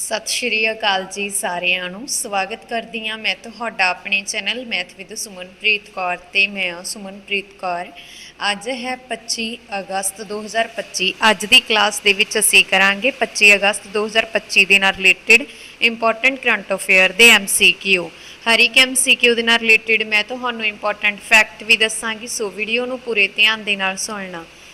ਸਤਿ ਸ਼੍ਰੀ ਅਕਾਲ ਜੀ ਸਾਰਿਆਂ ਨੂੰ। ਸਵਾਗਤ ਕਰਦੀ ਹਾਂ ਮੈਂ ਤੁਹਾਡਾ ਆਪਣੇ channel math with Sumanpreet Kaur ਤੇ ਮੈਂ ਹਾਂ ਸੁਮਨਪ੍ਰੀਤ ਕੌਰ। ਅੱਜ ਹੈ 25 ਅਗਸਤ 2025 ਅੱਜ ਦੀ ਕਲਾਸ ਦੇ ਵਿੱਚ ਅਸੀਂ ਕਰਾਂਗੇ 25 ਅਗਸਤ 2025 ਦੇ ਨਾਲ ਰਿਲੇਟਡ ਇੰਪੋਰਟੈਂਟ ਕਰੰਟ ਅਫੇਅਰ ਦੇ MCQ ਹਰ ਇੱਕ MCQ ਦੇ ਨਾਲ ਰਿਲੇਟਡ ਮੈਂ ਤੁਹਾਨੂੰ ਇੰਪੋਰਟੈਂਟ ਫੈਕਟ ਵੀ ਦੱਸਾਂਗੀ, ਸੋ ਵੀਡੀਓ ਨੂੰ ਪੂਰੇ ਧਿਆਨ ਦੇ ਨਾਲ ਸੁਣਨਾ।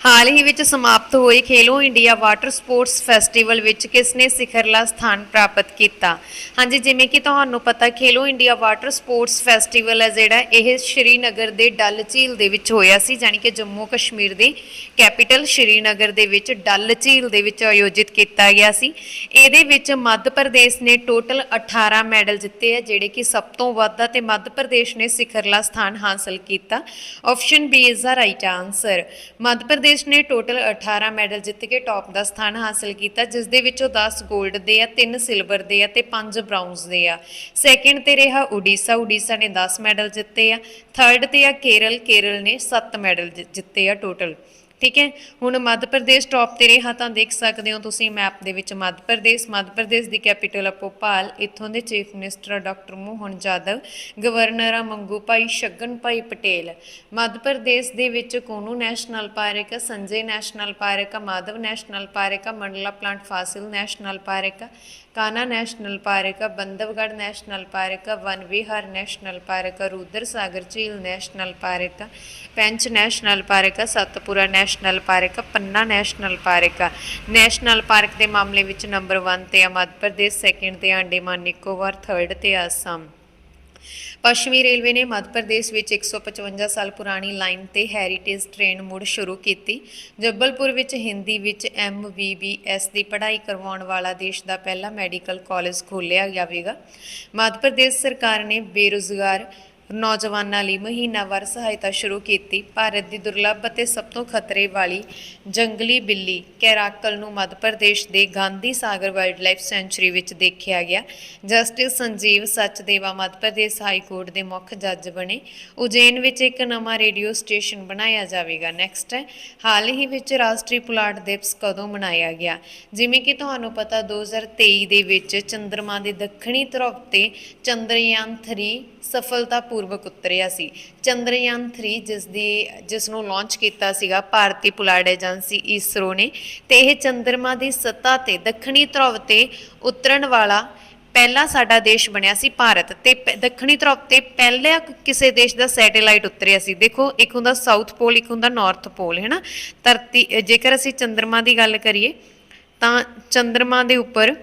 ਹਾਲ ਹੀ ਵਿੱਚ ਸਮਾਪਤ ਹੋਏ Khelo India water sports festival ਵਿੱਚ ਕਿਸ ਨੇ ਸਿਖਰਲਾ ਸਥਾਨ ਪ੍ਰਾਪਤ ਕੀਤਾ? ਹਾਂਜੀ, ਜਿਵੇਂ ਕਿ ਤੁਹਾਨੂੰ ਪਤਾ, Khelo India water sports festival ਹੈ ਜਿਹੜਾ ਇਹ ਸ਼੍ਰੀਨਗਰ ਦੇ ਡੱਲ ਝੀਲ ਦੇ ਵਿੱਚ ਹੋਇਆ ਸੀ ਜਾਨੀ ਕਿ ਜੰਮੂ ਕਸ਼ਮੀਰ ਦੀ ਕੈਪੀਟਲ ਸ਼੍ਰੀਨਗਰ ਦੇ ਵਿੱਚ ਡੱਲ ਝੀਲ ਦੇ ਵਿੱਚ ਆਯੋਜਿਤ ਕੀਤਾ ਗਿਆ ਸੀ। ਇਹਦੇ ਵਿੱਚ ਮੱਧ ਪ੍ਰਦੇਸ਼ ਨੇ ਟੋਟਲ 18 ਮੈਡਲ ਜਿੱਤੇ ਆ, ਜਿਹੜੇ ਕਿ ਸਭ ਤੋਂ ਵੱਧ ਆ ਤੇ ਮੱਧ ਪ੍ਰਦੇਸ਼ ਨੇ ਸਿਖਰਲਾ ਸਥਾਨ ਹਾਸਲ ਕੀਤਾ। Option B is the right answer Madhya Pradesh ਨੇ ਟੋਟਲ 18 ਮੈਡਲ ਜਿੱਤ ਕੇ ਟੌਪ ਦਾ ਸਥਾਨ ਹਾਸਲ ਕੀਤਾ ਜਿਸ ਦੇ ਵਿੱਚੋਂ 10 골ਡ ਦੇ ਆ 3 ਸਿਲਵਰ ਦੇ ਆ ਤੇ 5 ਬ੍ਰਾਊਨਜ਼ ਦੇ ਆ। ਸੈਕਿੰਡ ਤੇ ਰਿਹਾ ਉੜੀਸਾ ਉੜੀਸਾ ਨੇ 10 ਮੈਡਲ ਜਿੱਤੇ ਆ। ਥਰਡ ਤੇ ਆ ਕੇਰਲ ਕੇਰਲ ਨੇ 7 ਮੈਡਲ ਜਿ- ਜਿੱਤੇ ਆ ਟੋਟਲ ਠੀਕ ਹੈ? ਹੁਣ ਮੱਧ ਪ੍ਰਦੇਸ਼ ਟੌਪ ਤੇ ਰਿਹਾ ਤਾਂ ਦੇਖ ਸਕਦੇ ਹੋ ਤੁਸੀਂ ਮੈਪ ਦੇ ਵਿੱਚ ਮੱਧ ਪ੍ਰਦੇਸ਼ ਮੱਧ ਪ੍ਰਦੇਸ਼ ਦੀ ਕੈਪੀਟਲ ਆ ਭੋਪਾਲ, ਇੱਥੋਂ ਦੇ ਚੀਫ ਮਿਨਿਸਟਰ ਆ ਡਾਕਟਰ ਮੋਹਨ ਜਾਦਵ ਗਵਰਨਰ ਆ ਮੰਗੂ ਭਾਈ ਸ਼ਗਨ ਭਾਈ ਪਟੇਲ। ਮੱਧ ਪ੍ਰਦੇਸ਼ ਦੇ ਵਿੱਚ ਕੋਨੂ ਨੈਸ਼ਨਲ ਪਾਰਕ ਆ, ਸੰਜੇ ਨੈਸ਼ਨਲ ਪਾਰਕ ਆ, ਮਾਧਵ ਨੈਸ਼ਨਲ ਪਾਰਕ ਆ, Mandla plant fossil national park ਆ, ਕਾਨਾ ਨੈਸ਼ਨਲ ਪਾਰਕ ਆ ਬੰਦਵਗੜ ਨੈਸ਼ਨਲ ਪਾਰਕ ਆ ਵਨਵਿਹਾਰ ਨੈਸ਼ਨਲ ਪਾਰਕ ਆ, ਰੂਦਰ ਸਾਗਰ ਝੀਲ ਨੈਸ਼ਨਲ ਪਾਰਕ ਆ, ਪੈਂਚ ਨੈਸ਼ਨਲ ਪਾਰਕ ਆ, Satpura national park, Panna national park. National park ਦੇ ਮਾਮਲੇ ਵਿੱਚ ਨੰਬਰ 1 ਤੇ ਆ ਮੱਧ ਪ੍ਰਦੇਸ਼, ਸੈਕਿੰਡ ਤੇ ਆ ਨਿਕੋਬਾਰ, ਥਰਡ ਤੇ ਆ ਪੱਛਮੀ ਰੇਲਵੇ ਨੇ ਮੱਧ ਪ੍ਰਦੇਸ਼ ਵਿੱਚ 155 ਸਾਲ ਪੁਰਾਣੀ ਲਾਈਨ ਤੇ ਹੈਰੀਟੇਜ ਟ੍ਰੇਨ ਮੁੜ ਸ਼ੁਰੂ ਕੀਤੀ। ਜੱਬਲਪੁਰ ਵਿੱਚ ਹਿੰਦੀ ਵਿੱਚ ਐਮਬੀਬੀਐਸ ਦੀ ਪੜ੍ਹਾਈ ਕਰਵਾਉਣ ਵਾਲਾ ਦੇਸ਼ ਦਾ ਪਹਿਲਾ ਮੈਡੀਕਲ ਕਾਲਜ ਖੋਲ੍ਹਿਆ ਜਾਵੇਗਾ। ਮੱਧ ਪ੍ਰਦੇਸ਼ ਸਰਕਾਰ ਨੇ ਬੇਰੁਜ਼ਗਾਰ ਨੌਜਵਾਨਾਂ ਲਈ ਮਹੀਨਾਵਾਰ ਸਹਾਇਤਾ ਸ਼ੁਰੂ ਕੀਤੀ। ਭਾਰਤ ਦੀ ਦੁਰਲੱਭ ਅਤੇ ਸਭ ਤੋਂ ਖਤਰੇ ਵਾਲੀ ਜੰਗਲੀ ਬਿੱਲੀ ਕੈਰਾਕਲ ਨੂੰ ਮੱਧ ਪ੍ਰਦੇਸ਼ ਦੇ ਗਾਂਧੀ ਸਾਗਰ ਵਾਈਲਡਲਾਈਫ ਸੈਂਚੁਰੀ ਵਿੱਚ ਦੇਖਿਆ ਗਿਆ। Justice Sanjeev Sachdeva Madhya Pradesh high court ਦੇ ਮੁੱਖ ਜੱਜ ਬਣੇ। ਉਜੈਨ ਵਿੱਚ ਇੱਕ ਨਵਾਂ ਰੇਡੀਓ ਸਟੇਸ਼ਨ ਬਣਾਇਆ ਜਾਵੇਗਾ। ਨੈਕਸਟ ਹੈ ਹਾਲ ਹੀ ਵਿੱਚ ਰਾਸ਼ਟਰੀ ਪੁਲਾੜ ਦਿਵਸ ਕਦੋਂ ਮਨਾਇਆ ਗਿਆ? ਜਿਵੇਂ ਕਿ ਤੁਹਾਨੂੰ ਪਤਾ 2023 ਦੇ ਵਿੱਚ ਚੰਦਰਮਾ ਦੇ ਦੱਖਣੀ ਧਰੁਵ ਤੇ ਚੰਦਰਯਾਨ 3 ਸਫਲਤਾਪੂਰਵਕ ਉਤਰਿਆ ਸੀ। ਚੰਦਰਯਾਨ 3 ਜਿਸ ਦੀ ਜਿਸ ਨੂੰ ਲਾਂਚ ਕੀਤਾ ਸੀਗਾ ਭਾਰਤੀ ਪੁਲਾੜ ਏਜੰਸੀ ਇਸਰੋ ਨੇ, ਤੇ ਇਹ ਚੰਦਰਮਾ ਦੀ ਸਤਹ ਤੇ ਦੱਖਣੀ ਧਰੁਵ ਤੇ ਉਤਰਨ ਵਾਲਾ ਪਹਿਲਾ ਸਾਡਾ ਦੇਸ਼ ਬਣਿਆ ਸੀ ਭਾਰਤ ਤੇ ਪ- ਦੱਖਣੀ ਧਰੁਵ ਤੇ ਪਹਿਲਾ ਕਿਸੇ ਦੇਸ਼ ਦਾ ਸੈਟੇਲਾਈਟ ਉਤਰਿਆ ਸੀ। ਦੇਖੋ, ਇੱਕ ਹੁੰਦਾ ਸਾਊਥ ਪੋਲ ਇੱਕ ਹੁੰਦਾ ਨਾਰਥ ਪੋਲ ਹੈ ਨਾ ਧਰਤੀ, ਜੇਕਰ ਅਸੀਂ ਚੰਦਰਮਾ ਦੀ ਗੱਲ ਕਰੀਏ, ਤਾਂ ਚੰਦਰਮਾ ਦੇ ਉੱਪਰ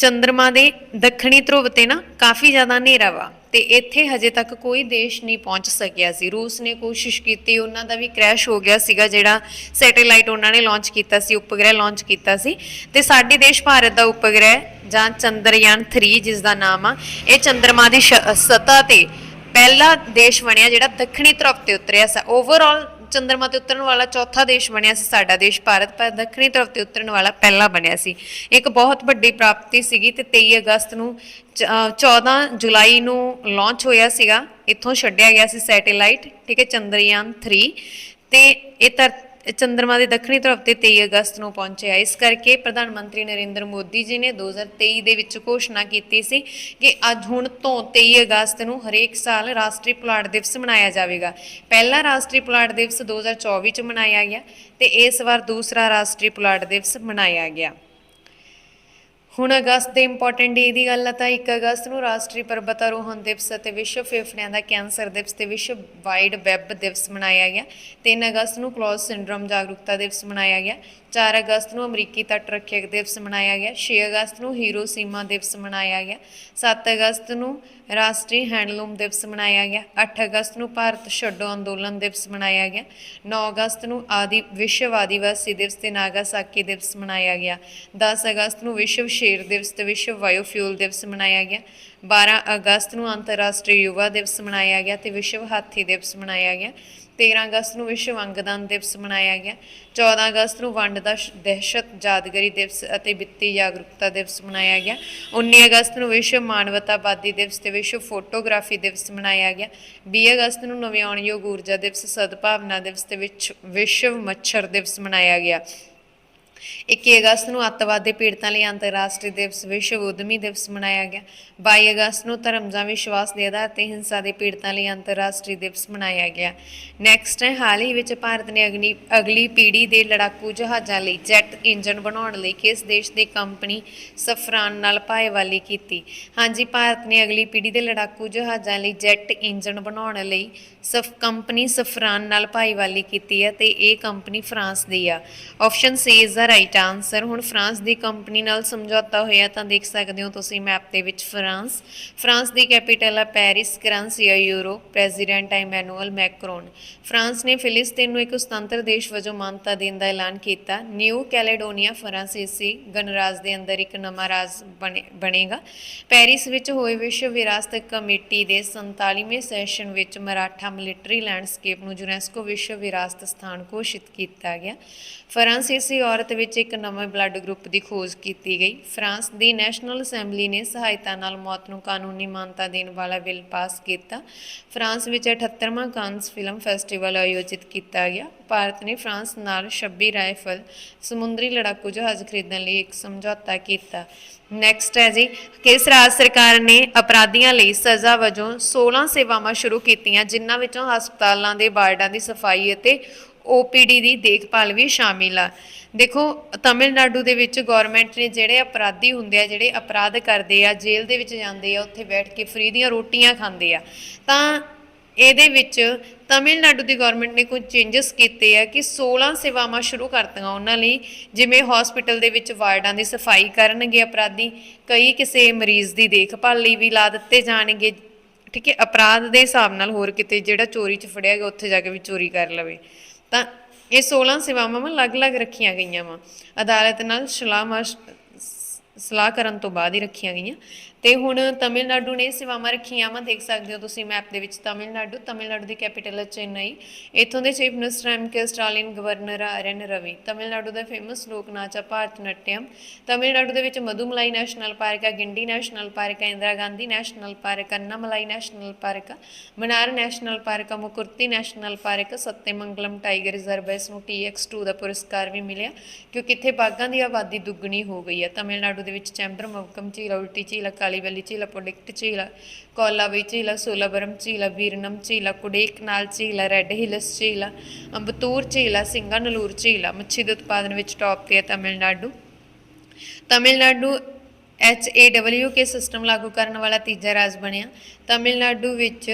ਚੰਦਰਮਾ ਦੇ ਦੱਖਣੀ ਧਰੁਵ ਤੇ ਨਾ ਕਾਫੀ ਜ਼ਿਆਦਾ ਹਨੇਰਾ ਵਾ ਤੇ ਇੱਥੇ ਹਜੇ ਤੱਕ ਕੋਈ ਦੇਸ਼ ਨਹੀਂ ਪਹੁੰਚ ਸਕਿਆ ਸੀ। ਰੂਸ ਨੇ ਕੋਸ਼ਿਸ਼ ਕੀਤੀ, ਉਹਨਾਂ ਦਾ ਵੀ ਕ੍ਰੈਸ਼ ਹੋ ਗਿਆ ਸੀਗਾ ਜਿਹੜਾ ਸੈਟੇਲਾਈਟ ਉਹਨਾਂ ਨੇ ਲਾਂਚ ਕੀਤਾ ਸੀ, ਉਪਗ੍ਰਹਿ ਲਾਂਚ ਕੀਤਾ ਸੀ ਤੇ ਸਾਡੇ ਦੇਸ਼ ਭਾਰਤ ਦਾ ਉਪਗ੍ਰਹਿ ਜਾਂ ਚੰਦਰਯਾਨ 3 ਜਿਸ ਦਾ ਨਾਮ ਆ, ਇਹ ਚੰਦਰਮਾ ਦੀ ਸਤਹ ਤੇ ਪਹਿਲਾ ਦੇਸ਼ ਬਣਿਆ ਜਿਹੜਾ ਦੱਖਣੀ ਧਰੁਵ ਤੇ ਉਤਰਿਆ ਸੀ। ਓਵਰਆਲ ਚੰਦਰਮਾ ਤੇ ਉਤਰਨ ਵਾਲਾ ਚੌਥਾ ਦੇਸ਼ ਬਣਿਆ ਸੀ, ਸਾਡਾ ਦੇਸ਼ ਭਾਰਤ, ਪਰ ਦੱਖਣੀ ਧਰੁਵ ਤੇ ਉਤਰਨ ਵਾਲਾ ਪਹਿਲਾ ਬਣਿਆ ਸੀ। ਇੱਕ ਬਹੁਤ ਵੱਡੀ ਪ੍ਰਾਪਤੀ ਸੀਗੀ ਤੇ 23 ਅਗਸਤ ਨੂੰ ਚ- 14 ਜੁਲਾਈ ਨੂੰ ਲਾਂਚ ਹੋਇਆ ਸੀਗਾ। ਇੱਥੋਂ ਛੱਡਿਆ ਗਿਆ ਸੀ ਸੈਟੇਲਾਈਟ, ਠੀਕ ਹੈ, ਚੰਦਰਯਾਨ 3 ਤੇ ਇਹ ਧਰ ਚੰਦਰਮਾ ਦੇ ਦੱਖਣੀ ਧਰੁਵ ਤੇ 23 ਅਗਸਤ ਨੂੰ ਪਹੁੰਚਿਆ। ਇਸ ਕਰਕੇ ਪ੍ਰਧਾਨ ਮੰਤਰੀ ਨਰਿੰਦਰ ਮੋਦੀ ਜੀ ਨੇ 2023 ਦੇ ਵਿੱਚ ਘੋਸ਼ਣਾ ਕੀਤੀ ਸੀ ਕਿ ਅੱਜ ਹੁਣ ਤੋਂ 23 ਅਗਸਤ ਨੂੰ ਹਰੇਕ ਸਾਲ ਰਾਸ਼ਟਰੀ ਪੁਲਾੜ ਦਿਵਸ ਮਨਾਇਆ ਜਾਵੇਗਾ। ਪਹਿਲਾ ਰਾਸ਼ਟਰੀ ਪੁਲਾੜ ਦਿਵਸ 2024 ਚ ਮਨਾਇਆ ਗਿਆ ਤੇ ਇਸ ਵਾਰ ਦੂਸਰਾ ਰਾਸ਼ਟਰੀ ਪੁਲਾੜ ਦਿਵਸ ਮਨਾਇਆ ਗਿਆ। ਹੁਣ ਅਗਸਤ ਦੇ ਇੰਪੋਰਟੈਂਟ ਡੇ ਦੀ ਗੱਲ ਆ ਤਾਂ 1 ਅਗਸਤ ਨੂੰ ਰਾਸ਼ਟਰੀ ਪਰਬਤ ਆਰੋਹਣ ਦਿਵਸ ਅਤੇ ਵਿਸ਼ਵ ਫੇਫੜਿਆਂ ਦਾ ਕੈਂਸਰ ਦਿਵਸ ਤੇ ਵਿਸ਼ਵ ਵਾਈਡ ਵੈਬ ਦਿਵਸ ਮਨਾਇਆ ਗਿਆ। 3 ਅਗਸਤ ਨੂੰ ਕਲੋਜ਼ ਸਿੰਡਰੋਮ ਜਾਗਰੂਕਤਾ ਦਿਵਸ ਮਨਾਇਆ ਗਿਆ। 4 ਅਗਸਤ ਨੂੰ ਅਮਰੀਕੀ ਤੱਟ ਰੱਖਿਅਕ ਦਿਵਸ ਮਨਾਇਆ ਗਿਆ 6 ਅਗਸਤ ਨੂੰ ਹੀਰੋਸੀਮਾ ਦਿਵਸ ਮਨਾਇਆ ਗਿਆ 7 ਅਗਸਤ ਨੂੰ ਰਾਸ਼ਟਰੀ ਹੈਂਡਲੂਮ ਦਿਵਸ ਮਨਾਇਆ ਗਿਆ 8 ਅਗਸਤ ਨੂੰ ਭਾਰਤ ਛੱਡੋ ਅੰਦੋਲਨ ਦਿਵਸ ਮਨਾਇਆ ਗਿਆ 9 ਅਗਸਤ ਨੂੰ ਆਦਿ ਵਿਸ਼ਵ ਆਦੀਵਾਸੀ ਦਿਵਸ ਤੇ ਨਾਗਾਸਾਕੀ ਦਿਵਸ ਮਨਾਇਆ ਗਿਆ 10 ਅਗਸਤ ਨੂੰ ਵਿਸ਼ਵ ਸ਼ੇਰ ਦਿਵਸ ਤੇ ਵਿਸ਼ਵ ਬਾਇਓਫਿਊਲ ਦਿਵਸ ਮਨਾਇਆ ਗਿਆ 12 ਅਗਸਤ ਨੂੰ ਅੰਤਰਰਾਸ਼ਟਰੀ ਯੁਵਾ ਦਿਵਸ ਮਨਾਇਆ ਗਿਆ ਤੇ ਵਿਸ਼ਵ ਹਾਥੀ ਦਿਵਸ ਮਨਾਇਆ ਗਿਆ 13 ਅਗਸਤ ਨੂੰ ਵਿਸ਼ਵ ਅੰਗਦਾਨ ਦਿਵਸ ਮਨਾਇਆ ਗਿਆ। 14 ਅਗਸਤ ਨੂੰ ਵੰਡ ਦਾ ਦਹਿਸ਼ਤ ਯਾਦਗਾਰੀ ਦਿਵਸ ਅਤੇ ਵਿੱਤੀ ਜਾਗਰੂਕਤਾ ਦਿਵਸ ਮਨਾਇਆ ਗਿਆ। 19 ਅਗਸਤ ਨੂੰ ਵਿਸ਼ਵ ਮਾਨਵਤਾਵਾਦੀ ਦਿਵਸ ਤੇ ਵਿਸ਼ਵ ਫੋਟੋਗ੍ਰਾਫੀ ਦਿਵਸ ਮਨਾਇਆ ਗਿਆ। 20 ਅਗਸਤ ਨੂੰ ਨਵਿਆਉਣਯੋਗ ਊਰਜਾ ਦਿਵਸ, ਸਦਭਾਵਨਾ ਦਿਵਸ ਤੇ ਵਿਚ- ਵਿਸ਼ਵ ਮੱਛਰ ਦਿਵਸ ਮਨਾਇਆ ਗਿਆ। 21 ਅਗਸਤ ਨੂੰ ਅੱਤਵਾਦ ਦੇ ਪੀੜਤਾਂ ਲਈ ਅੰਤਰਰਾਸ਼ਟਰੀ ਦਿਵਸ, ਵਿਸ਼ਵ ਉਦਮੀ ਦਿਵਸ ਮਨਾਇਆ ਗਿਆ। 22 ਅਗਸਤ ਨੂੰ ਧਰਮ ਜਾਂ ਵਿਸ਼ਵਾਸ ਦੇ ਆਧਾਰ ਤੇ ਹਿੰਸਾ ਦੇ ਪੀੜਤਾਂ ਲਈ ਅੰਤਰਰਾਸ਼ਟਰੀ ਦਿਵਸ ਮਨਾਇਆ ਗਿਆ। ਨੈਕਸਟ ਹੈ ਹਾਲ ਹੀ ਵਿੱਚ ਭਾਰਤ ਨੇ ਅਗਨੀ, ਅਗਲੀ ਪੀੜ੍ਹੀ ਦੇ ਲੜਾਕੂ ਜਹਾਜ਼ਾਂ ਲਈ ਜੈਟ ਇੰਜਨ ਬਣਾਉਣ ਲਈ ਕਿਸ ਦੇਸ਼ ਦੀ ਕੰਪਨੀ ਸਫਰਾਨ ਨਾਲ ਭਾਈਵਾਲੀ ਕੀਤੀ? ਹਾਂਜੀ, ਭਾਰਤ ਨੇ ਅਗਲੀ ਪੀੜ੍ਹੀ ਦੇ ਲੜਾਕੂ ਜਹਾਜ਼ਾਂ ਲਈ ਜੈਟ ਇੰਜਨ ਬਣਾਉਣ ਲਈ ਸਫ, ਕੰਪਨੀ ਸਫਰਾਨ ਨਾਲ ਭਾਈਵਾਲੀ ਕੀਤੀ ਹੈ ਤੇ ਇਹ ਕੰਪਨੀ ਫਰਾਂਸ ਦੀ ਆ। Option C is the right answer. ਹੁਣ ਫਰਾਂਸ ਦੀ ਕੰਪਨੀ ਨਾਲ ਸਮਝੌਤਾ ਹੋਇਆ ਤਾਂ ਦੇਖ ਸਕਦੇ ਹੋ ਤੁਸੀਂ ਮੈਪ ਦੇ ਵਿੱਚ ਫਰਾਂਸ। ਫਰਾਂਸ ਦੀ ਕੈਪੀਟਲ ਹੈ ਪੈਰਿਸ, ਕਰੰਸੀ ਹੈ ਯੂਰੋ ਪ੍ਰੈਜ਼ੀਡੈਂਟ ਹੈ ਇਮੈਨੂਅਲ ਮੈਕਰੋਨ। ਫਰਾਂਸ ਨੇ ਫਿਲਿਸਤੀਨ ਨੂੰ ਇੱਕ ਸੁਤੰਤਰ ਦੇਸ਼ ਵਜੋਂ ਮਾਨਤਾ ਦੇਣ ਦਾ ਐਲਾਨ ਕੀਤਾ। ਨਿਊ ਕੈਲੇਡੋਨੀਆ ਫਰਾਂਸੀਸੀ ਗਣਰਾਜ ਦੇ ਅੰਦਰ ਇੱਕ ਨਵਾਂ ਰਾਜ ਬਣੇ- ਬਣੇਗਾ। ਪੈਰਿਸ ਵਿੱਚ ਹੋਏ ਵਿਸ਼ਵ ਵਿਰਾਸਤ ਕਮੇਟੀ ਦੇ 47ਵੇਂ ਸੈਸ਼ਨ ਵਿੱਚ ਮਰਾਠਾ ਮਿਲਟਰੀ ਲੈਂਡਸਕੇਪ ਨੂੰ ਯੂਨੈਸਕੋ ਵਿਸ਼ਵ ਵਿਰਾਸਤ ਸਥਾਨ ਘੋਸ਼ਿਤ ਕੀਤਾ ਗਿਆ। ਫਰਾਂਸੀਸੀ ਔਰਤ ਵਿੱਚ ਇੱਕ ਨਵੇਂ ਬਲੱਡ ਗਰੁੱਪ ਦੀ ਖੋਜ ਕੀਤੀ ਗਈ। ਫਰਾਂਸ ਦੀ ਨੈਸ਼ਨਲ ਅਸੈਂਬਲੀ ਨੇ ਸਹਾਇਤਾ ਨਾਲ ਮੌਤ ਨੂੰ ਕਾਨੂੰਨੀ ਮਾਨਤਾ ਦੇਣ ਵਾਲਾ ਬਿੱਲ ਪਾਸ ਕੀਤਾ। ਫਰਾਂਸ ਵਿੱਚ 78ਵਾਂ ਕਾਨਸ ਫਿਲਮ ਫੈਸਟੀਵਲ ਆਯੋਜਿਤ ਕੀਤਾ ਗਿਆ। ਭਾਰਤ ਨੇ ਫਰਾਂਸ ਨਾਲ 26 ਰਾਈਫਲ, ਸਮੁੰਦਰੀ ਲੜਾਕੂ ਜਹਾਜ਼ ਖਰੀਦਣ ਲਈ ਇੱਕ ਸਮਝੌਤਾ ਕੀਤਾ। ਨੈਕਸਟ ਹੈ ਜੀ, ਕਿਸ ਰਾਜ ਸਰਕਾਰ ਨੇ ਅਪਰਾਧੀਆਂ ਲਈ ਸਜ਼ਾ ਵਜੋਂ 16 ਸੇਵਾਵਾਂ ਸ਼ੁਰੂ ਕੀਤੀਆਂ, ਜਿਨ੍ਹਾਂ ਵਿੱਚੋਂ ਹਸਪਤਾਲਾਂ ਦੇ ਵਾਰਡਾਂ ਦੀ ਸਫ਼ਾਈ ਅਤੇ ਓਪੀਡੀ ਦੀ ਦੇਖਭਾਲ ਵੀ ਸ਼ਾਮਿਲ ਆ। ਦੇਖੋ, ਤਮਿਲਨਾਡੂ ਦੇ ਵਿੱਚ ਗਵਰਨਮੈਂਟ ਨੇ ਜਿਹੜੇ ਅਪਰਾਧੀ ਹੁੰਦੇ ਆ, ਜਿਹੜੇ ਅਪਰਾਧ ਕਰਦੇ ਆ, ਜੇਲ੍ਹ ਦੇ ਵਿੱਚ ਜਾਂਦੇ ਆ, ਉੱਥੇ ਬੈਠ ਕੇ ਫ੍ਰੀ ਦੀਆਂ ਰੋਟੀਆਂ ਖਾਂਦੇ ਆ। ਤਾਂ ਇਹਦੇ ਵਿੱਚ ਤਮਿਲਨਾਡੂ ਦੀ ਗਵਰਨਮੈਂਟ ਨੇ ਕੁਝ ਚੇਂਜਸ ਕੀਤੇ ਆ ਕਿ 16 ਸੇਵਾਵਾਂ ਸ਼ੁਰੂ ਕਰਤੀਆਂ ਉਹਨਾਂ ਲਈ, ਜਿਵੇਂ ਹਸਪੀਟਲ ਦੇ ਵਿੱਚ ਵਾਰਡਾਂ ਦੀ ਸਫ਼ਾਈ ਕਰਨਗੇ ਅਪਰਾਧੀ, ਕਈ ਕਿਸੇ ਮਰੀਜ਼ ਦੀ ਦੇਖਭਾਲ ਲਈ ਵੀ ਲਾ ਦਿੱਤੇ ਜਾਣਗੇ। ਠੀਕ ਹੈ, ਅਪਰਾਧ ਦੇ ਹਿਸਾਬ ਨਾਲ ਹੋਰ ਕਿਤੇ ਜਿਹੜਾ ਚੋਰੀ 'ਚ ਫੜਿਆ ਗਿਆ, ਉੱਥੇ ਜਾ ਕੇ ਵੀ ਚੋਰੀ ਕਰ ਲਵੇ। ਤਾਂ ਇਹ 16 ਸੇਵਾਵਾਂ ਵਾਂ ਅਲੱਗ-ਅਲੱਗ ਰੱਖੀਆਂ ਗਈਆਂ ਵਾ। ਅਦਾਲਤ ਨਾਲ ਸਲਾਹ ਮਸ਼- ਸਲਾਹ ਕਰਨ ਤੋਂ ਬਾਅਦ ਹੀ ਰੱਖੀਆਂ ਗਈਆਂ। ਤੇ ਹੁਣ ਤਮਿਲਨਾਡੂ ਨੇ ਸੇਵਾਵਾਂ ਰੱਖੀਆਂ ਵਾ, ਦੇਖ ਸਕਦੇ ਹੋ ਤੁਸੀਂ ਮੈਪ ਦੇ ਵਿੱਚ ਤਮਿਲਨਾਡੂ ਤਮਿਲਨਾਡੂ ਦੀ ਕੈਪੀਟਲ ਹੈ ਚੇਨਈ। ਇੱਥੋਂ ਦੇ chief minister M K Stalin governor R N Ravi. Tamil Nadu ਦਾ ਫੇਮਸ ਲੋਕ ਨਾਚ ਆ ਭਾਰਤ ਨਟਿਅਮ ਤਮਿਲਨਾਡੂ ਦੇ ਵਿੱਚ ਮਧੂਮਲਾਈ ਨੈਸ਼ਨਲ ਪਾਰਕ ਆ, ਗਿੰਡੀ ਨੈਸ਼ਨਲ ਪਾਰਕ ਹੈ Indira Gandhi national park Annamalai national park Mannar national park ਹੈ ਮੁਕੁਰਤੀ ਨੈਸ਼ਨਲ ਪਾਰਕ ਹੈ ਸੱਤੇਮੰਗਲਮ ਟਾਈਗਰ ਰਿਜ਼ਰਵ ਹੈ ਇਸ ਨੂੰ TX2 ਦਾ ਪੁਰਸਕਾਰ ਵੀ ਮਿਲਿਆ, ਕਿਉਂਕਿ ਇੱਥੇ ਬਾਘਾਂ ਦੀ ਆਬਾਦੀ ਦੁੱਗਣੀ ਹੋ ਗਈ ਹੈ ਤਮਿਲਨਾਡੂ ਦੇ ਵਿੱਚ ਚੈਂਬਰ ਮਵਕਮ, ਝੀਲ ਉਲਟੀ, ਝੀਲ ਕਾਲੀ ਵੈਲੀ ਝੀਲ ਪੁਡਿਕਟ ਝੀਲ ਕੋਲਾਵਈ ਝੀਲ ਸੋਲਾਬਰਮ ਝੀਲ ਵੀਰਨਮ ਝੀਲ ਕੁਡੇਕਨਾਲ ਝੀਲ ਰੈੱਡ ਹਿਲਸ ਝੀਲ ਅੰਬਤੂਰ ਝੀਲ ਸਿੰਗਾਨਲੂਰ ਝੀਲ ਮੱਛੀ ਦੇ ਉਤਪਾਦਨ ਵਿੱਚ ਟੌਪ ਤੇ ਹੈ ਤਮਿਲਨਾਡੂ ਤਮਿਲਨਾਡੂ HAWK ਸਿਸਟਮ ਲਾਗੂ ਕਰਨ ਵਾਲਾ ਤੀਜਾ ਰਾਜ ਬਣਿਆ ਤਮਿਲਨਾਡੂ ਵਿੱਚ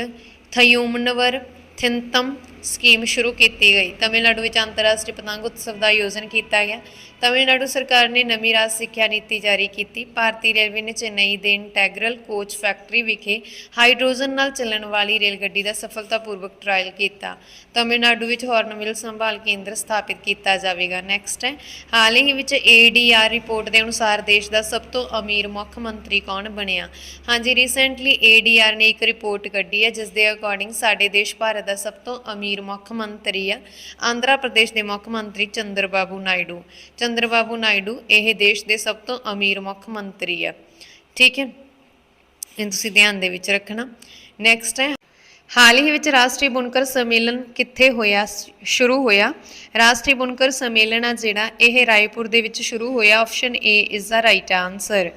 ਥਯੂਮਨਵਰ ਥਿੰਤਮ ਸਕੀਮ ਸ਼ੁਰੂ ਕੀਤੀ ਗਈ। ਤਮਿਲਨਾਡੂ ਵਿੱਚ ਅੰਤਰਰਾਸ਼ਟਰੀ ਪਤੰਗ ਉਤਸਵ ਦਾ ਆਯੋਜਨ ਕੀਤਾ ਗਿਆ। ਤਮਿਲਨਾਡੂ ਸਰਕਾਰ ਨੇ ਨਵੀਂ ਰਾਜ ਸਿੱਖਿਆ ਨੀਤੀ ਜਾਰੀ ਕੀਤੀ। ਭਾਰਤੀ ਰੇਲਵੇ ਨੇ ਚੇਨਈ ਦੇ ਇੰਟੈਗਰਲ ਕੋਚ ਫੈਕਟਰੀ ਵਿਖੇ ਹਾਈਡਰੋਜਨ ਨਾਲ ਚੱਲਣ ਵਾਲੀ ਰੇਲ ਗੱਡੀ ਦਾ ਸਫਲਤਾਪੂਰਵਕ ਟ੍ਰਾਇਲ ਕੀਤਾ। ਤਮਿਲਨਾਡੂ ਵਿੱਚ ਹਾਰਨਮਿਲ ਸੰਭਾਲ ਕੇਂਦਰ ਸਥਾਪਿਤ ਕੀਤਾ ਜਾਵੇਗਾ। ਨੈਕਸਟ ਹੈ। ਹਾਲ ਹੀ ਵਿੱਚ ADR ਰਿਪੋਰਟ ਦੇ ਅਨੁਸਾਰ ਦੇਸ਼ ਦਾ ਸਭ ਤੋਂ ਅਮੀਰ ਮੁੱਖ ਮੰਤਰੀ ਕੌਣ ਬਣਿਆ? ਹਾਂਜੀ ਰੀਸੈਂਟਲੀ ADR ਨੇ ਇੱਕ ਰਿਪੋਰਟ ਕੱਢੀ ਹੈ ਜਿਸ ਦੇ ਅਕੋਰਡਿੰਗ ਸਾਡੇ ਦੇਸ਼ ਭਾਰਤ ਦਾ ਸਭ ਤੋਂ ਅਮੀਰ ਮੁੱਖ ਮੰਤਰੀ ਆ, ਆਂਧਰਾ ਪ੍ਰਦੇਸ਼ ਦੇ ਮੁੱਖ ਮੰਤਰੀ ਚੰਦਰਬਾਬੂ ਨਾਇਡੂ। ਚੰਦਰਬਾਬੂ ਨਾਇਡੂ ਇਹ ਦੇਸ਼ ਦੇ ਸਭ ਤੋਂ ਅਮੀਰ ਮੁੱਖ ਮੰਤਰੀ ਆ। ਠੀਕ ਹੈ? ਇਹ ਤੁਸੀਂ ਧਿਆਨ ਦੇ ਵਿੱਚ ਰੱਖਣਾ। ਨੈਕਸਟ ਹੈ ਹਾਲ ਹੀ ਵਿੱਚ ਰਾਸ਼ਟਰੀ ਬੁਨਕਰ ਸੰਮੇਲਨ ਕਿੱਥੇ ਹੋਇਆ, ਸ਼ੁਰੂ ਹੋਇਆ? ਰਾਸ਼ਟਰੀ ਬੁਨਕਰ ਸੰਮੇਲਨ ਆ ਜਿਹੜਾ, ਇਹ ਰਾਏਪੁਰ ਦੇ ਵਿੱਚ ਸ਼ੁਰੂ ਹੋਇਆ। Option A is the right answer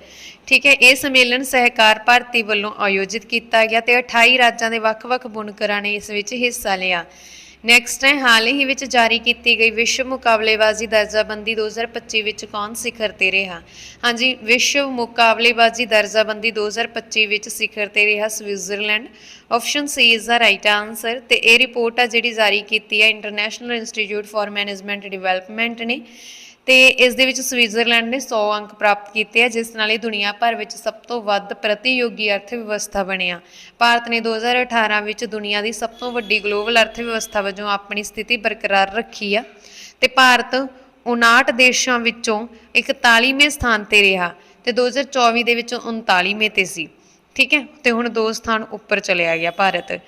ਠੀਕ ਹੈ, ਇਹ ਸੰਮੇਲਨ ਸਹਿਕਾਰ ਭਾਰਤੀ ਵੱਲੋਂ ਆਯੋਜਿਤ ਕੀਤਾ ਗਿਆ ਤੇ 28 ਰਾਜਾਂ ਦੇ ਵੱਖ-ਵੱਖ ਬੁਨਕਰਾਂ ਨੇ ਇਸ ਵਿੱਚ ਹਿੱਸਾ ਲਿਆ। ਨੈਕਸਟ ਹੈ, ਹਾਲ ਹੀ ਵਿੱਚ ਜਾਰੀ ਕੀਤੀ ਗਈ ਵਿਸ਼ਵ ਮੁਕਾਬਲੇਬਾਜ਼ੀ ਦਰਜਾਬੰਦੀ 2025 ਵਿੱਚ ਕੌਣ ਸਿਖਰ ਤੇ ਰਿਹਾ? ਹਾਂਜੀ, ਵਿਸ਼ਵ ਮੁਕਾਬਲੇਬਾਜ਼ੀ ਦਰਜਾਬੰਦੀ 2025 ਵਿੱਚ ਸਿਖਰ ਤੇ ਰਿਹਾ Switzerland. Option C is the right answer ਤੇ ਇਹ ਰਿਪੋਰਟ ਆ ਜਿਹੜੀ ਜਾਰੀ ਕੀਤੀ ਹੈ international institute for management development ਨੇ। ਤੇ ਇਸ ਦੇ ਵਿੱਚ ਸਵਿਟਜ਼ਰਲੈਂਡ ਨੇ 100 ਅੰਕ ਪ੍ਰਾਪਤ ਕੀਤੇ ਆ, ਜਿਸ ਨਾਲ ਇਹ ਦੁਨੀਆ ਭਰ ਵਿੱਚ ਸਭ ਤੋਂ ਵੱਧ ਪ੍ਰਤੀਯੋਗੀ ਅਰਥ ਵਿਵਸਥਾ ਬਣਿਆ। ਭਾਰਤ ਨੇ 2018 ਵਿੱਚ ਦੁਨੀਆ ਦੀ ਸਭ ਤੋਂ ਵੱਡੀ ਗਲੋਬਲ ਅਰਥ ਵਿਵਸਥਾ ਵਜੋਂ ਆਪਣੀ ਸਥਿਤੀ ਬਰਕਰਾਰ ਰੱਖੀ ਆ ਤੇ ਭਾਰਤ 59 ਦੇਸ਼ਾਂ ਵਿੱਚੋਂ 41ਵੇਂ ਸਥਾਨ ਤੇ ਰਿਹਾ ਤੇ 2024 ਦੇ ਵਿੱਚ 39ਵੇਂ ਤੇ ਸੀ। ਠੀਕ ਹੈ? ਤੇ ਹੁਣ ਦੋ ਸਥਾਨ ਉੱਪਰ ਚਲਿਆ ਗਿਆ ਭਾਰਤ।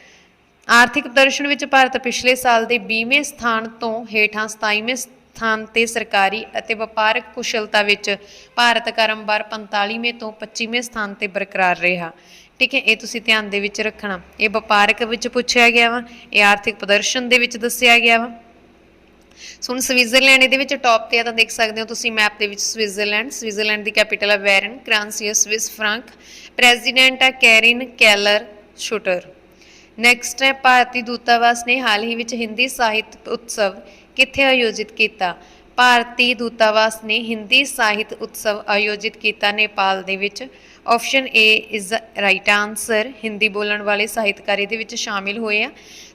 ਆਰਥਿਕ ਪ੍ਰਦਰਸ਼ਨ ਵਿੱਚ ਭਾਰਤ ਪਿਛਲੇ ਸਾਲ ਦੇ 20ਵੇਂ ਸਥਾਨ ਤੋਂ ਹੇਠਾਂ 27ਵੇਂ ਸਥਾਨ ਤੇ ਸਰਕਾਰੀ ਅਤੇ ਵਪਾਰਕ ਕੁਸ਼ਲਤਾ ਵਿੱਚ ਭਾਰਤ ਕਰਮਵਾਰ 45ਵੇਂ ਤੋਂ 25ਵੇਂ ਸਥਾਨ ਤੇ ਬਰਕਰਾਰ ਰਿਹਾ। ਠੀਕ ਹੈ, ਇਹ ਤੁਸੀਂ ਧਿਆਨ ਦੇ ਵਿੱਚ ਰੱਖਣਾ। ਇਹ ਵਪਾਰਕ ਵਿੱਚ ਪੁੱਛਿਆ ਗਿਆ ਵਾ, ਇਹ ਆਰਥਿਕ ਪ੍ਰਦਰਸ਼ਨ ਦੇ ਵਿੱਚ ਦੱਸਿਆ ਗਿਆ ਵਾ। ਸੋ ਹੁਣ ਸਵਿਟਜ਼ਰਲੈਂਡ ਇਹਦੇ ਵਿੱਚ ਟੌਪ ਤੇ ਆ, ਤਾਂ ਦੇਖ ਸਕਦੇ ਹੋ ਤੁਸੀਂ ਮੈਪ ਦੇ ਵਿੱਚ ਸਵਿਟਜ਼ਰਲੈਂਡ। ਸਵਿਟਜ਼ਰਲੈਂਡ ਦੀ ਕੈਪੀਟਲ ਹੈ Bern currency Swiss franc. President ਆ ਕੈਰਿਨ ਕੈਲਰ ਸ਼ੂਟਰ। ਨੈਕਸਟ ਹੈ ਭਾਰਤੀ ਦੂਤਾਵਾਸ ਨੇ ਹਾਲ ਹੀ ਵਿੱਚ ਹਿੰਦੀ ਸਾਹਿਤ ਉਤਸਵ ਕਿੱਥੇ ਆਯੋਜਿਤ ਕੀਤਾ? ਭਾਰਤੀ ਦੂਤਾਵਾਸ ਨੇ ਹਿੰਦੀ ਸਾਹਿਤ ਉਤਸਵ ਆਯੋਜਿਤ ਕੀਤਾ ਨੇਪਾਲ ਦੇ ਵਿੱਚ। Option A is right answer Hindi ਬੋਲਣ ਵਾਲੇ ਸਾਹਿਤਕਾਰੀ ਦੇ ਵਿੱਚ ਸ਼ਾਮਿਲ ਹੋਏ ਆ।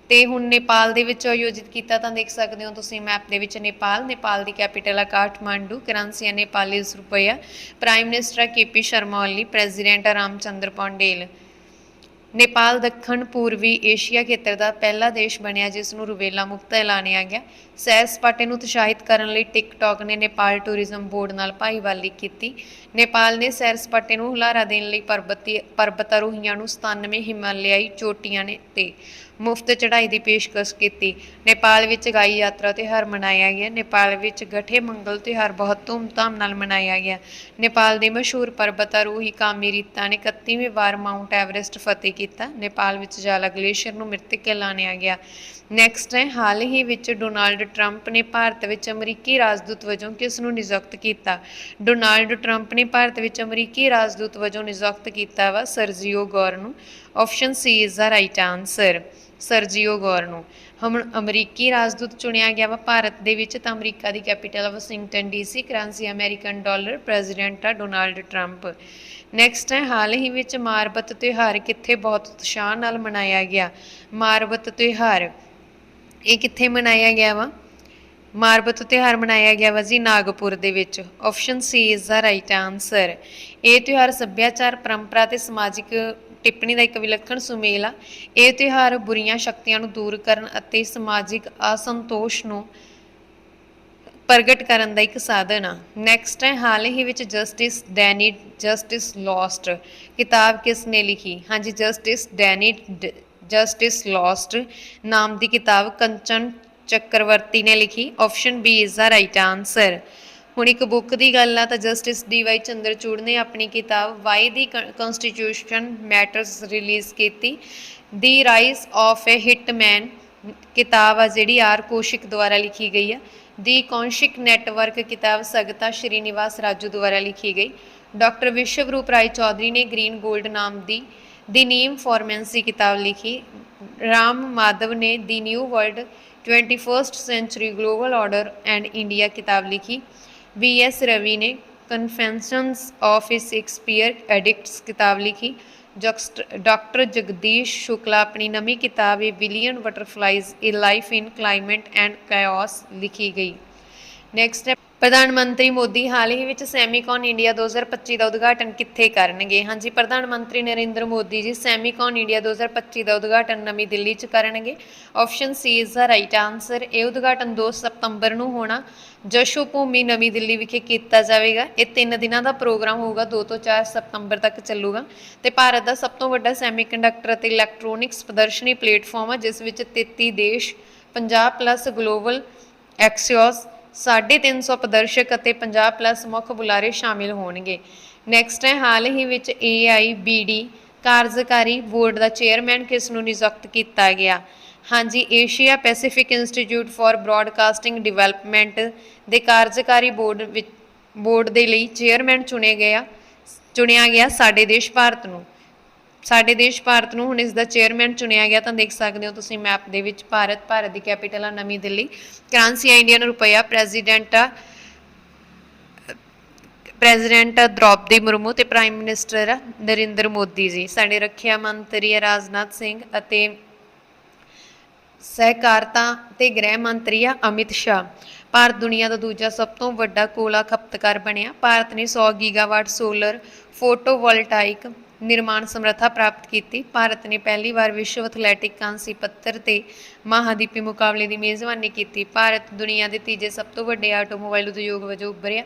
ਤੇ ਹੁਣ ਨੇਪਾਲ ਦੇ ਵਿੱਚ ਆਯੋਜਿਤ ਕੀਤਾ ਤਾਂ ਦੇਖ ਸਕਦੇ ਹੋ ਤੁਸੀਂ ਮੈਪ ਦੇ ਵਿੱਚ ਨੇਪਾਲ। ਨੇਪਾਲ ਦੀ ਕੈਪੀਟਲ ਆ ਕਾਠਮਾਂਡੂ। ਕਰੰਸੀ ਆ ਨੇਪਾਲੀ ਰੁਪਇਆ ਪ੍ਰਾਈਮ ਮਿਨਿਸਟਰ ਹੈ ਕੇਪੀ ਸ਼ਰਮਾ ਓਲੀ ਪ੍ਰੈਜ਼ੀਡੈਂਟ ਹੈ ਰਾਮਚੰਦਰ ਪੌਂਡੇਲ। ਨੇਪਾਲ ਦੱਖਣ ਪੂਰਬੀ ਏਸ਼ੀਆ ਖੇਤਰ ਦਾ ਪਹਿਲਾ ਦੇਸ਼ ਬਣਿਆ ਜਿਸ ਨੂੰ ਰੁਬੇਲਾ ਮੁਕਤ ਐਲਾਨਿਆ ਗਿਆ। ਸੈਰ ਸਪਾਟੇ ਨੂੰ ਉਤਸ਼ਾਹਿਤ ਕਰਨ ਲਈ ਟਿਕਟੌਕ ਨੇ ਨੇਪਾਲ ਟੂਰਿਜ਼ਮ ਬੋਰਡ ਨਾਲ ਭਾਈਵਾਲੀ ਕੀਤੀ। ਨੇਪਾਲ ਨੇ ਸੈਰ ਸਪਾਟੇ ਨੂੰ ਹੁਲਾਰਾ ਦੇਣ ਲਈ ਪਰਬਤੀ ਪਰਬਤਾਰੋਹੀਆਂ ਨੂੰ 97 ਹਿਮਾਲਿਆਈ ਚੋਟੀਆਂ ਨੇ ਤੇ ਮੁਫਤ ਚੜ੍ਹਾਈ ਦੀ ਪੇਸ਼ਕਸ਼ ਕੀਤੀ। ਨੇਪਾਲ ਵਿੱਚ ਗਾਈ ਯਾਤਰਾ ਤਿਉਹਾਰ ਮਨਾਇਆ ਗਿਆ। ਨੇਪਾਲ ਵਿੱਚ ਗਠੇ ਮੰਗਲ ਤਿਉਹਾਰ ਬਹੁਤ ਧੂਮਧਾਮ ਨਾਲ ਮਨਾਇਆ ਗਿਆ। ਨੇਪਾਲ ਦੇ ਮਸ਼ਹੂਰ ਪਰਬਤਾਰੋਹੀ ਕਾਮੀ ਰੀਤਾ ਨੇ 31ਵੀਂ ਵਾਰ ਮਾਊਂਟ ਐਵਰੈਸਟ ਫਤਿਹ ਕੀਤਾ। ਨੇਪਾਲ ਵਿੱਚ ਜਾਲਾ ਗਲੇਸ਼ੀਅਰ ਨੂੰ ਮ੍ਰਿਤਕ ਐਲਾਨਿਆ ਗਿਆ। ਨੈਕਸਟ ਹੈ, ਹਾਲ ਹੀ ਵਿੱਚ ਡੋਨਾਲਡ ਟਰੰਪ ਨੇ ਭਾਰਤ ਵਿੱਚ ਅਮਰੀਕੀ ਰਾਜਦੂਤ ਵਜੋਂ ਕਿਸ ਨੂੰ ਨਿਯੁਕਤ ਕੀਤਾ? ਡੋਨਾਲਡ ਟਰੰਪ ਨੇ ਭਾਰਤ ਵਿੱਚ ਅਮਰੀਕੀ ਰਾਜਦੂਤ ਵਜੋਂ ਨਿਯੁਕਤ ਕੀਤਾ ਵਾ ਸਰਜੀਓ ਗੌਰ ਨੂੰ। Option C is the right answer Sergio Gor ਨੂੰ। ਹੁਣ ਅਮਰੀਕੀ ਰਾਜਦੂਤ ਚੁਣਿਆ ਗਿਆ ਵਾ ਭਾਰਤ ਦੇ ਵਿੱਚ ਤਾਂ ਅਮਰੀਕਾ ਦੀ capital Washington DC currency American dollar, president ਆ ਡੋਨਾਲਡ ਟਰੰਪ ਨੈਕਸਟ ਹੈ, ਹਾਲ ਹੀ ਵਿੱਚ ਮਾਰਬਤ ਤਿਉਹਾਰ ਕਿੱਥੇ ਬਹੁਤ ਉਤਸ਼ਾਹ ਨਾਲ ਮਨਾਇਆ ਗਿਆ? ਮਾਰਬਤ ਤਿਉਹਾਰ। ਇਹ ਕਿੱਥੇ ਮਨਾਇਆ ਗਿਆ ਵਾ? ਮਾਰਬਤ ਤਿਉਹਾਰ ਮਨਾਇਆ ਗਿਆ ਵਾ ਜੀ ਨਾਗਪੁਰ ਦੇ ਵਿੱਚ। Option C is the right answer ਇਹ ਤਿਉਹਾਰ ਸੱਭਿਆਚਾਰ, ਪਰੰਪਰਾ ਤੇ ਸਮਾਜਿਕ ਟਿੱਪਣੀ ਦਾ ਇੱਕ ਵਿਲੱਖਣ ਸੁਮੇਲ ਆ। ਇਹ ਤਿਉਹਾਰ ਬੁਰੀਆਂ ਸ਼ਕਤੀਆਂ ਨੂੰ ਦੂਰ ਕਰਨ ਅਤੇ ਸਮਾਜਿਕ ਅਸੰਤੋਸ਼ ਨੂੰ ਪ੍ਰਗਟ ਕਰਨ ਦਾ ਇੱਕ ਸਾਧਨ ਆ। ਨੈਕਸਟ ਹੈ, ਹਾਲ ਹੀ ਵਿੱਚ ਜਸਟਿਸ ਡੈਨੀ, ਜਸਟਿਸ ਲੋਸਟ। ਕਿਤਾਬ ਕਿਸ ਨੇ ਲਿਖੀ? ਹਾਂਜੀ, ਜਸਟਿਸ ਡੈਨੀ ਜਸਟਿਸ ਲੋਸਟ ਨਾਮ ਦੀ ਕਿਤਾਬ ਕੰਚਨ ਚੱਕਰਵਰਤੀ ਨੇ ਲਿਖੀ। Option B is the right answer ਹੁਣ ਇੱਕ ਬੁੱਕ ਦੀ ਗੱਲ ਆ ਤਾਂ ਜਸਟਿਸ ਡੀ ਵਾਈ ਚੰਦਰਚੂੜ ਨੇ ਆਪਣੀ ਕਿਤਾਬ why the constitution matters release ਕੀਤੀ। The rise of a hitman ਕਿਤਾਬ ਆ ਜਿਹੜੀ ਆਰ ਕੋਸ਼ਿਕ ਦੁਆਰਾ ਲਿਖੀ ਗਈ ਆ। ਦੀ ਕੌਂਸ਼ਿਕ ਨੈਟਵਰਕ ਕਿਤਾਬ ਸਗਤਾ ਸ਼੍ਰੀਨਿਵਾਸ ਰਾਜੂ ਦੁਆਰਾ ਲਿਖੀ ਗਈ। ਡਾਕਟਰ ਵਿਸ਼ਵ ਰੂਪ ਰਾਏ ਚੌਧਰੀ ਨੇ ਗ੍ਰੀਨ ਗੋਲਡ ਨਾਮ ਦੀ ਦੀ ਨੀਮ ਫਾਰਮੈਂਸੀ ਕਿਤਾਬ ਲਿਖੀ ਰਾਮ ਮਾਧਵ ਨੇ the new world 21st century global order and India ਕਿਤਾਬ ਲਿਖੀ ਵੀ ਐਸ ਰਵੀ ਨੇ confessions of a Shakespeare addicts ਕਿਤਾਬ ਲਿਖੀ ਡਾਕਟਰ ਜਗਦੀਸ਼ ਸ਼ੁਕਲਾ ਆਪਣੀ ਨਵੀਂ ਕਿਤਾਬ a billion butterflies a life in climate and chaos ਲਿਖੀ ਗਈ ਨੈਕਸਟ ਹੈ ਪ੍ਰਧਾਨ ਮੰਤਰੀ ਮੋਦੀ ਹਾਲ ਹੀ ਵਿੱਚ ਸੈਮੀਕੌਨ ਇੰਡੀਆ 2025 ਦਾ ਉਦਘਾਟਨ ਕਿੱਥੇ ਕਰਨਗੇ? ਹਾਂਜੀ, ਪ੍ਰਧਾਨ ਮੰਤਰੀ ਨਰਿੰਦਰ ਮੋਦੀ ਜੀ, ਸੈਮੀਕੌਨ ਇੰਡੀਆ 2025 ਦਾ ਉਦਘਾਟਨ ਨਵੀਂ ਦਿੱਲੀ 'ਚ ਕਰਨਗੇ। Option C is the right answer ਇਹ ਉਦਘਾਟਨ 2 ਸਤੰਬਰ ਨੂੰ ਹੋਣਾ। ਜਸ਼ੋ ਭੂਮੀ ਨਵੀਂ ਦਿੱਲੀ ਵਿਖੇ ਕੀਤਾ ਜਾਵੇਗਾ। ਇਹ 3 ਦਿਨਾਂ ਦਾ ਪ੍ਰੋਗਰਾਮ ਹੋਊਗਾ 2 ਤੋਂ 4 ਸਤੰਬਰ ਤੱਕ ਚੱਲੂਗਾ। ਤੇ ਭਾਰਤ ਦਾ ਸਭ ਤੋਂ ਵੱਡਾ ਸੈਮੀਕੰਡਕਟਰ ਅਤੇ ਇਲੈਕਟ੍ਰੋਨਿਕਸ ਪ੍ਰਦਰਸ਼ਨੀ ਪਲੇਟਫਾਰਮ ਹੈ ਜਿਸ ਵਿੱਚ 33 ਦੇਸ਼ 50 ਪਲੱਸ ਗਲੋਬਲ ਐਕਸੀਓਸ 350 ਪ੍ਰਦਰਸ਼ਕ ਅਤੇ 50 ਪਲੱਸ ਮੁੱਖ ਬੁਲਾਰੇ ਸ਼ਾਮਿਲ ਹੋਣਗੇ। ਨੈਕਸਟ ਹੈ, ਹਾਲ ਹੀ ਵਿੱਚ AIBD ਕਾਰਜਕਾਰੀ ਬੋਰਡ ਦਾ ਚੇਅਰਮੈਨ ਕਿਸ ਨੂੰ ਨਿਯੁਕਤ ਕੀਤਾ ਗਿਆ? ਹਾਂਜੀ Asia Pacific Institute for Broadcasting Development ਦੇ ਕਾਰਜਕਾਰੀ ਬੋਰਡ ਵਿੱਚ ਬੋਰਡ ਦੇ ਲਈ ਚੇਅਰਮੈਨ ਚੁਣੇ ਗਿਆ, ਚੁਣਿਆ ਗਿਆ ਸਾਡੇ ਦੇਸ਼ ਭਾਰਤ ਨੂੰ। ਸਾਡੇ ਦੇਸ਼ ਭਾਰਤ ਨੂੰ ਹੁਣ ਇਸ ਦਾ ਚੇਅਰਮੈਨ ਚੁਣਿਆ ਗਿਆ, ਤਾਂ ਦੇਖ ਸਕਦੇ ਹੋ ਤੁਸੀਂ ਮੈਪ ਦੇ ਵਿੱਚ ਭਾਰਤ ਭਾਰਤ ਦੀ ਕੈਪੀਟਲ ਆ ਨਵੀਂ ਦਿੱਲੀ। ਕਰੰਸੀ ਆ ਇੰਡੀਅਨ ਰੁਪਇਆ ਪ੍ਰੈਜ਼ੀਡੈਂਟ ਆ ਪ੍ਰੈਜ਼ੀਡੈਂਟ ਦ੍ਰੋਪਦੀ ਮੁਰਮੂ ਤੇ ਪ੍ਰਾਈਮ ਮਿਨਿਸਟਰ ਨਰਿੰਦਰ ਮੋਦੀ ਜੀ। ਸਾਡੇ ਰੱਖਿਆ ਮੰਤਰੀ ਰਾਜਨਾਥ ਸਿੰਘ ਅਤੇ ਸਹਿਕਾਰਤਾ ਤੇ ਗ੍ਰਹਿ ਮੰਤਰੀ ਆ ਅਮਿਤ ਸ਼ਾਹ। ਭਾਰਤ ਦੁਨੀਆ ਦਾ ਦੂਜਾ ਸਭ ਤੋਂ ਵੱਡਾ ਕੋਲਾ ਖਪਤਕਾਰ ਬਣਿਆ। ਭਾਰਤ ਨੇ 100 ਗੀਗਾਵਾਟ ਸੋਲਰ ਫੋਟੋਵੋਲਟਾਈਕ ਨਿਰਮਾਣ ਸਮਰੱਥਾ ਪ੍ਰਾਪਤ ਕੀਤੀ। ਭਾਰਤ ਨੇ ਪਹਿਲੀ ਵਾਰ ਵਿਸ਼ਵ ਐਥਲੈਟਿਕ ਕਾਂਸੀ ਪੱਤਰ ਤੇ ਮਹਾਦੀਪੀ ਮੁਕਾਬਲੇ ਦੀ ਮੇਜ਼ਬਾਨੀ ਕੀਤੀ। ਭਾਰਤ ਦੁਨੀਆ ਦੇ ਤੀਜੇ ਸਭ ਤੋਂ ਵੱਡੇ ਆਟੋਮੋਬਾਈਲ ਉਦਯੋਗ ਵਜੋਂ ਉੱਭਰਿਆ।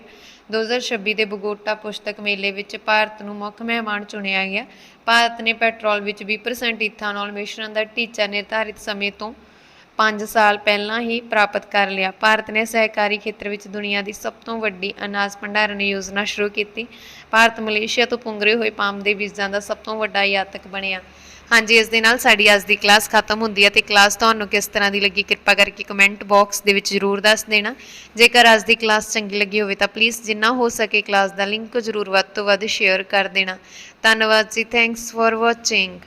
2026 ਦੇ ਬਗੋਟਾ ਪੁਸਤਕ ਮੇਲੇ ਵਿੱਚ ਭਾਰਤ ਨੂੰ ਮੁੱਖ ਮਹਿਮਾਨ ਚੁਣਿਆ ਗਿਆ। ਭਾਰਤ ਨੇ ਪੈਟਰੋਲ ਵਿੱਚ 20% ਇਥਾਨੋਲ ਮਿਸ਼ਰਣ ਦਾ ਟੀਚਾ ਨਿਰਧਾਰਿਤ ਸਮੇਂ ਤੋਂ 5 ਸਾਲ ਪਹਿਲਾਂ ਹੀ ਪ੍ਰਾਪਤ ਕਰ ਲਿਆ। ਭਾਰਤ ਨੇ ਸਹਿਕਾਰੀ ਖੇਤਰ ਵਿੱਚ ਦੁਨੀਆ ਦੀ ਸਭ ਤੋਂ ਵੱਡੀ ਅਨਾਜ ਭੰਡਾਰਨ ਯੋਜਨਾ ਸ਼ੁਰੂ ਕੀਤੀ। ਭਾਰਤ ਮਲੇਸ਼ੀਆ ਤੋਂ ਪੁੰਗਰੇ ਹੋਏ ਪਾਮ ਦੇ ਬੀਜਾਂ ਦਾ ਸਭ ਤੋਂ ਵੱਡਾ ਯਾਤਕ ਬਣਿਆ। ਹਾਂਜੀ, ਇਸ ਦੇ ਨਾਲ ਸਾਡੀ ਅੱਜ ਦੀ ਕਲਾਸ ਖਤਮ ਹੁੰਦੀ ਹੈ ਤੇ ਕਲਾਸ ਤੁਹਾਨੂੰ ਕਿਸ ਤਰ੍ਹਾਂ ਦੀ ਲੱਗੀ ਕਿਰਪਾ ਕਰਕੇ ਕਮੈਂਟ ਬਾਕਸ ਦੇ ਵਿੱਚ ਜ਼ਰੂਰ ਦੱਸ ਦੇਣਾ। ਜੇਕਰ ਅੱਜ ਦੀ ਕਲਾਸ ਚੰਗੀ ਲੱਗੀ ਹੋਵੇ ਤਾਂ ਪਲੀਜ਼ ਜਿੰਨਾ ਹੋ ਸਕੇ ਕਲਾਸ ਦਾ ਲਿੰਕ ਜ਼ਰੂਰ ਵੱਧ ਤੋਂ ਵੱਧ ਸ਼ੇਅਰ ਕਰ ਦੇਣਾ। ਧੰਨਵਾਦ ਜੀ ਥੈਂਕਸ ਫॉर ਵਾਚਿੰਗ